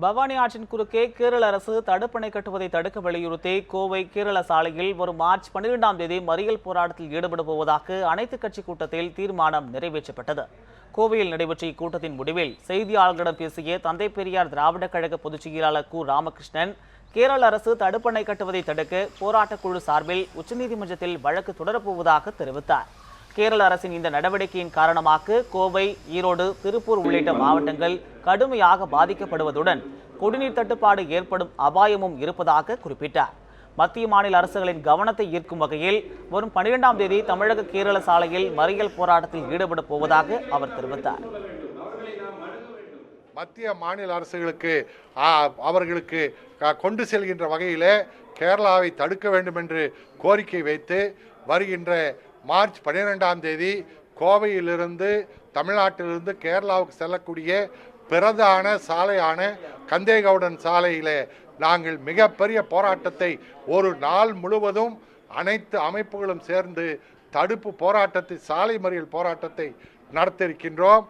பவானி ஆற்றின் குறுக்கே கேரள அரசு தடுப்பணை கட்டுவதை தடுக்க வலியுறுத்தி கோவை கேரள சாலையில் வரும் மார்ச் பன்னிரெண்டாம் தேதி மறியல் போராட்டத்தில் ஈடுபட போவதாக அனைத்துக் கட்சி கூட்டத்தில் தீர்மானம் நிறைவேற்றப்பட்டது. கோவையில் நடைபெற்ற இக்கூட்டத்தின் முடிவில் செய்தியாளர்களிடம் பேசிய தந்தை பெரியார் திராவிடக் கழக பொதுச் செயலாளர் கு. ராமகிருஷ்ணன் கேரள அரசு தடுப்பணை கட்டுவதை தடுக்க போராட்டக் குழு சார்பில் உச்சநீதிமன்றத்தில் வழக்கு தொடரப்போவதாக தெரிவித்தார். கேரள அரசின் இந்த நடவடிக்கையின் காரணமாக கோவை ஈரோடு திருப்பூர் உள்ளிட்ட மாவட்டங்கள் கடுமையாக பாதிக்கப்படுவதுடன் குடிநீர் தட்டுப்பாடு ஏற்படும் அபாயமும் இருப்பதாக குறிப்பிட்டார். மத்திய மாநில அரசுகளின் கவனத்தை ஈர்க்கும் வகையில் வரும் பனிரெண்டாம் தேதி தமிழக கேரள சாலையில் மறியல் போராட்டத்தில் ஈடுபட போவதாக அவர் தெரிவித்தார். மத்திய மாநில அரசுகளுக்கு அவர்களுக்கு கொண்டு செல்கின்ற வகையிலே கேரளாவை தடுக்க வேண்டும் என்று கோரிக்கை வைத்து வருகின்ற மார்ச் பன்னிரெண்டாம் தேதி கோவையிலிருந்து தமிழ்நாட்டிலிருந்து கேரளாவுக்கு செல்லக்கூடிய பிரதான சாலையான கந்தேகவுடன் சாலையிலே நாங்கள் மிகப்பெரிய போராட்டத்தை ஒரு நாள் முழுவதும் அனைத்து அமைப்புகளும் சேர்ந்து தடுப்பு போராட்டத்தை சாலை மறியல் போராட்டத்தை நடத்தியிருக்கின்றோம்.